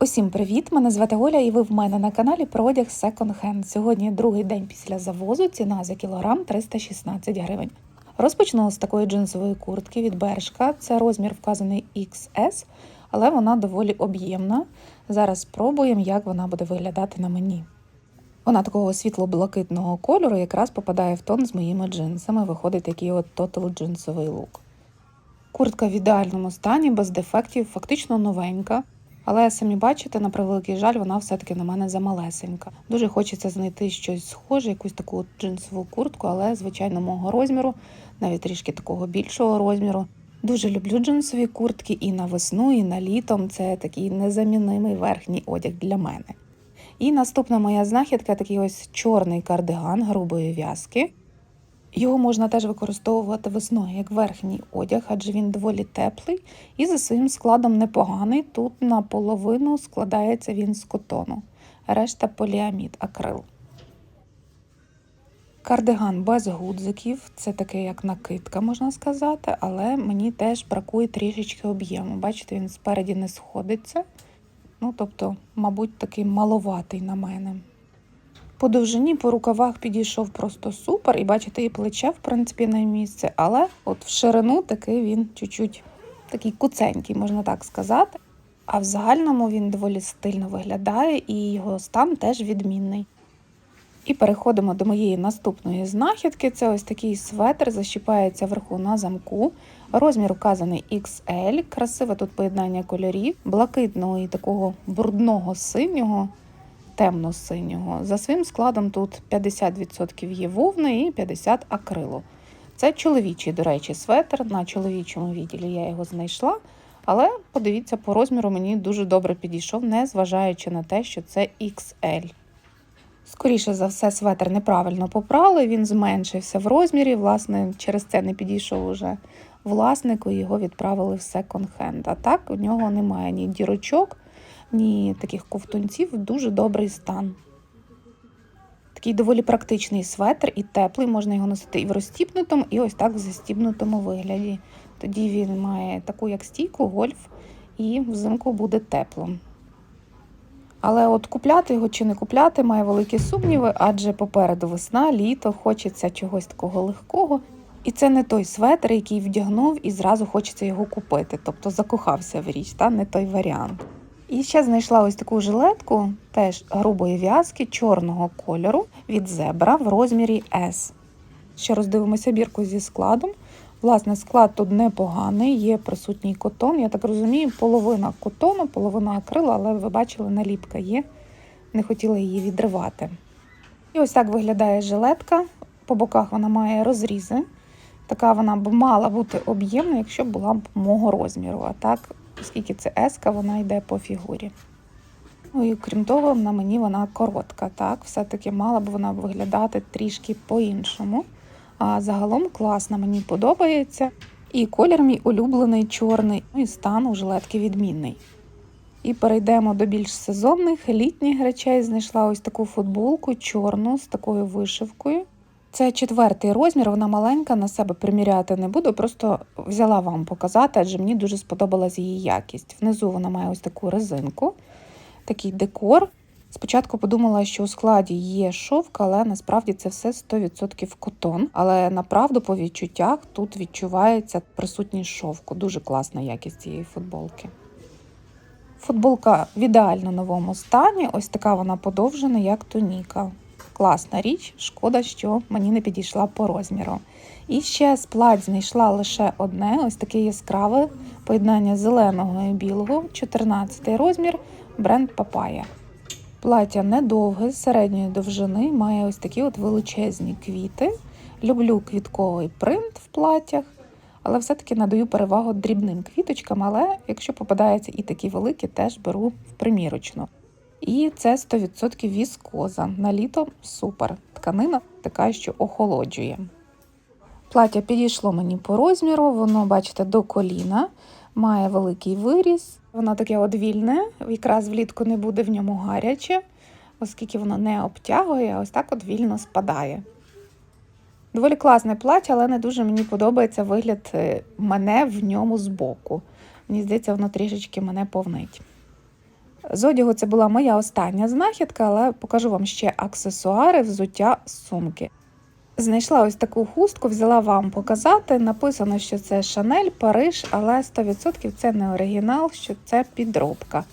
Усім привіт! Мене звати Оля, і ви в мене на каналі про одяг Second Hand. Сьогодні другий день після завозу. Ціна за кілограм 316 гривень. Розпочну з такої джинсової куртки від Бершка. Це розмір вказаний XS, але вона доволі об'ємна. Зараз спробуємо, як вона буде виглядати на мені. Вона такого світло-блакитного кольору якраз попадає в тон з моїми джинсами. Виходить такий от тотал джинсовий лук. Куртка в ідеальному стані, без дефектів, фактично новенька. Але самі бачите, на превеликий жаль, вона все-таки на мене замалесенька. Дуже хочеться знайти щось схоже, якусь таку джинсову куртку, але звичайно мого розміру, навіть трішки такого більшого розміру. Дуже люблю джинсові куртки і на весну, і на літом. Це такий незамінимий верхній одяг для мене. І наступна моя знахідка такий ось чорний кардиган грубої в'язки. Його можна теж використовувати весною як верхній одяг, адже він доволі теплий і за своїм складом непоганий. Тут наполовину складається він з котону, решта поліамід, акрил. Кардиган без гудзиків, це таке як накидка, можна сказати, але мені теж бракує трішечки об'єму. Бачите, він спереді не сходиться. Ну, тобто, мабуть, такий маловатий на мене. По довжині, по рукавах підійшов просто супер, і бачите, і плече, в принципі, на місце, але от в ширину такий він чуть-чуть такий куценький, можна так сказати. А в загальному він доволі стильно виглядає і його стан теж відмінний. І переходимо до моєї наступної знахідки. Це ось такий светр, защіпається вверху на замку. Розмір указаний XL. Красиве тут поєднання кольорів, блакитного і такого брудного синього темно-синього. За своїм складом тут 50% є вовни і 50% акрилу. Це чоловічий, до речі, светр. На чоловічому відділі я його знайшла. Але подивіться, по розміру мені дуже добре підійшов, незважаючи на те, що це XL. Скоріше за все, светр неправильно попрали, він зменшився в розмірі. Власне, через це не підійшов уже власнику, його відправили в секонд-хенд. А так у нього немає ні дірочок, ні таких ковтунців, дуже добрий стан. Такий доволі практичний светр і теплий, можна його носити і в розстібнутому, і ось так в застібнутому вигляді. Тоді він має таку, як стійку, гольф, і взимку буде тепло. Але от купляти його чи не купляти має великі сумніви, адже попереду весна, літо, хочеться чогось такого легкого. І це не той светр, який вдягнув і зразу хочеться його купити. Тобто закохався в річ, та не той варіант. І ще знайшла ось таку жилетку, теж грубої в'язки, чорного кольору від зебра в розмірі S. Ще роздивимося бірку зі складом. Власне, склад тут непоганий, є присутній котон. Я так розумію, половина котону, половина акрила, але ви бачили, наліпка є. Не хотіла її відривати. І ось так виглядає жилетка. По боках вона має розрізи. Така вона б мала бути об'ємна, якщо б була б мого розміру. А так, оскільки це еска, вона йде по фігурі. Ну і крім того, на мені вона коротка. Так, все-таки мала б вона виглядати трішки по-іншому. А загалом класно, мені подобається. І колір мій улюблений чорний, ну і стан у жилетки відмінний. І перейдемо до більш сезонних літніх речей. Знайшла ось таку футболку чорну з такою вишивкою. Це четвертий розмір, вона маленька, на себе приміряти не буду, просто взяла вам показати, адже мені дуже сподобалась її якість. Внизу вона має ось таку резинку, такий декор. Спочатку подумала, що у складі є шовк, але насправді це все 100% котон. Але направду, по відчуттях, тут відчувається присутність шовку. Дуже класна якість цієї футболки. Футболка в ідеально новому стані, ось така вона подовжена, як туніка. Класна річ, шкода, що мені не підійшла по розміру. І ще з плать знайшла лише одне, ось таке яскраве поєднання зеленого і білого, 14 розмір, бренд Папая. Плаття недовге, середньої довжини, має ось такі от величезні квіти. Люблю квітковий принт в платтях, але все-таки надаю перевагу дрібним квіточкам. Але якщо попадається і такі великі, теж беру в примірочну. І це 100% віскоза. На літо супер. Тканина така, що охолоджує. Плаття підійшло мені по розміру, воно, бачите, до коліна, має великий виріс. Воно таке от вільне, якраз влітку не буде в ньому гаряче, оскільки воно не обтягує, а ось так от вільно спадає. Доволі класне плаття, але не дуже мені подобається вигляд е, мене в ньому збоку. Мені здається, воно трішечки мене повнить. З одягу це була моя остання знахідка, але покажу вам ще аксесуари, взуття, сумки. Знайшла ось таку хустку, взяла вам показати. Написано, що це Шанель, Париж, але 100% це не оригінал, що це підробка.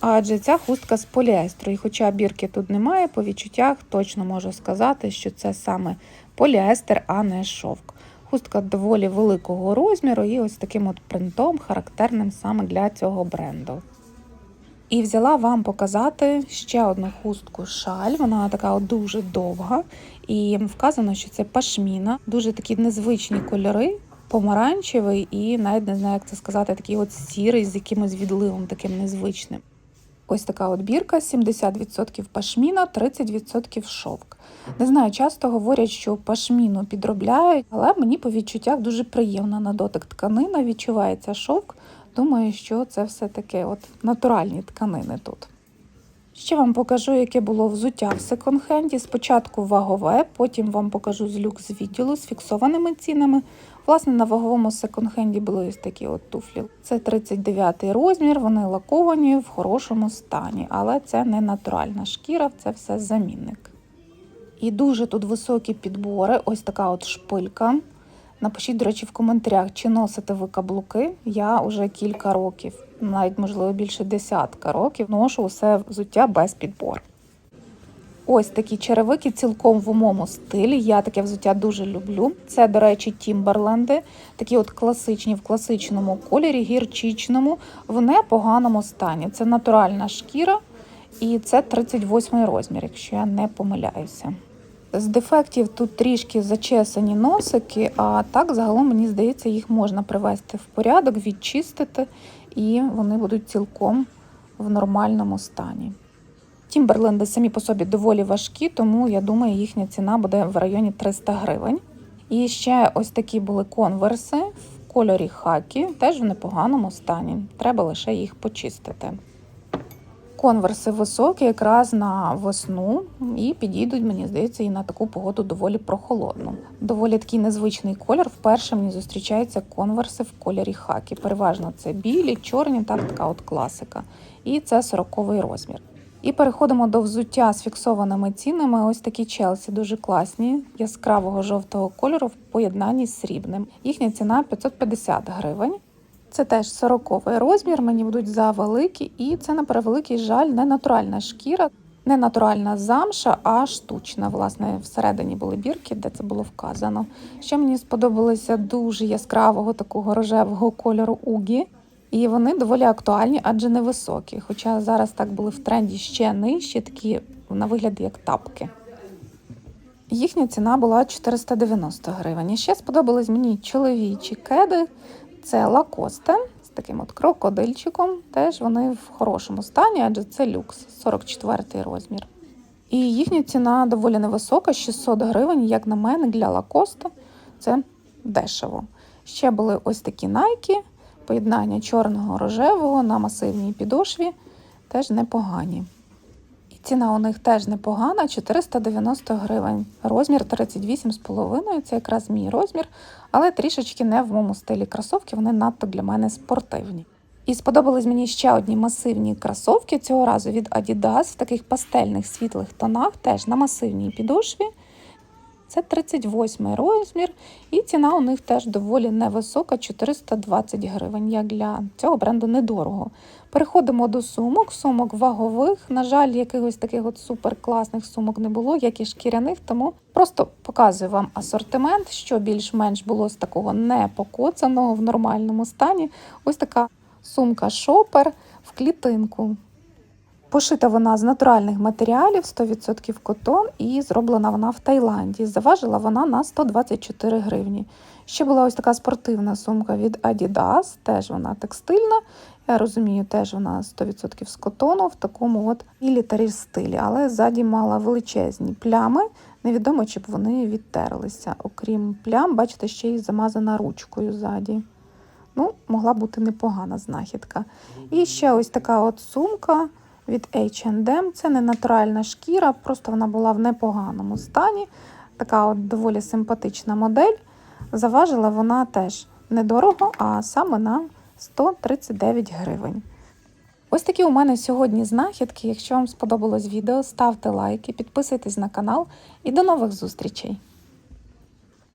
Адже ця хустка з поліестру. І хоча бірки тут немає, по відчуттях точно можу сказати, що це саме поліестер, а не шовк. Хустка доволі великого розміру і ось таким от принтом, характерним саме для цього бренду. І взяла вам показати ще одну хустку шаль. Вона така дуже довга. І вказано, що це пашміна, дуже такі незвичні кольори, помаранчевий і навіть не знаю, як це сказати, такий от сірий з якимось відливом таким незвичним. Ось така от бірка: 70% пашміна, 30% шовк. Не знаю, часто говорять, що пашміну підробляють, але мені по відчуттях дуже приємна на дотик тканина, відчувається шовк. Думаю, що це все таке от натуральні тканини тут. Ще вам покажу, яке було взуття в секонд-хенді. Спочатку вагове, потім вам покажу з люкс відділу з фіксованими цінами. Власне, на ваговому секонд-хенді були ось такі от туфлі. Це 39 розмір, вони лаковані в хорошому стані, але це не натуральна шкіра, це все замінник. І дуже тут високі підбори, ось така от шпилька. Напишіть, до речі, в коментарях, чи носите ви каблуки. Я вже кілька років, навіть, можливо, більше десятка років, ношу усе взуття без підбор. Ось такі черевики цілком в умому стилі. Я таке взуття дуже люблю. Це, до речі, Тімберленди, такі от класичні в класичному кольорі, гірчичному, в непоганому стані. Це натуральна шкіра, і це 38 розмір, якщо я не помиляюся. З дефектів тут трішки зачесані носики, а так загалом мені здається, їх можна привести в порядок, відчистити, і вони будуть цілком в нормальному стані. Тімберленди самі по собі доволі важкі, тому я думаю, їхня ціна буде в районі 300 гривень. І ще ось такі були конверси в кольорі хакі, теж в непоганому стані. Треба лише їх почистити. Конверси високі якраз на весну і підійдуть, мені здається, і на таку погоду доволі прохолодну. Доволі такий незвичний колір. Вперше мені зустрічаються конверси в кольорі хакі. Переважно це білі, чорні, так така от класика. І це 40-й розмір. І переходимо до взуття з фіксованими цінами. Ось такі челсі дуже класні, яскравого жовтого кольору в поєднанні з срібним. Їхня ціна 550 гривень. Це теж 40-й розмір, мені будуть завеликі, і це на превеликий жаль не натуральна шкіра, не натуральна замша, а штучна. Власне, всередині були бірки, де це було вказано. Ще мені сподобалося дуже яскравого такого рожевого кольору угі. І вони доволі актуальні, адже невисокі. Хоча зараз так були в тренді ще нижчі, такі на вигляд як тапки. Їхня ціна була 490 гривень. І ще сподобались мені чоловічі кеди. Це лакосте з таким от крокодильчиком. Теж вони в хорошому стані, адже це люкс, 44 розмір. І їхня ціна доволі невисока, 600 гривень, як на мене, для лакоста. Це дешево. Ще були ось такі найки, поєднання чорного рожевого на масивній підошві, теж непогані. Ціна у них теж непогана 490 гривень. Розмір 38,5 це якраз мій розмір, але трішечки не в моєму стилі кросовки, вони надто для мене спортивні. І сподобались мені ще одні масивні кросовки цього разу від Adidas в таких пастельних світлих тонах, теж на масивній підошві. Це 38 розмір, і ціна у них теж доволі невисока 420 гривень. Як для цього бренду недорого. Переходимо до сумок. Сумок вагових. На жаль, якихось таких от суперкласних сумок не було, як і шкіряних, тому просто показую вам асортимент, що більш-менш було з такого непокоцаного в нормальному стані. Ось така сумка шопер в клітинку. Пошита вона з натуральних матеріалів, 100% котон, і зроблена вона в Таїланді. Заважила вона на 124 гривні. Ще була ось така спортивна сумка від Adidas, теж вона текстильна. Я розумію, теж вона 100% з котону в такому от мілітарі стилі, але ззаді мала величезні плями. Невідомо, чи б вони відтерлися. Окрім плям, бачите, ще й замазана ручкою ззаді. Ну, могла бути непогана знахідка. І ще ось така от сумка від H&M. Це не натуральна шкіра, просто вона була в непоганому стані. Така от доволі симпатична модель. Заважила вона теж недорого, а саме на 139 гривень. Ось такі у мене сьогодні знахідки. Якщо вам сподобалось відео, ставте лайки, підписуйтесь на канал і до нових зустрічей!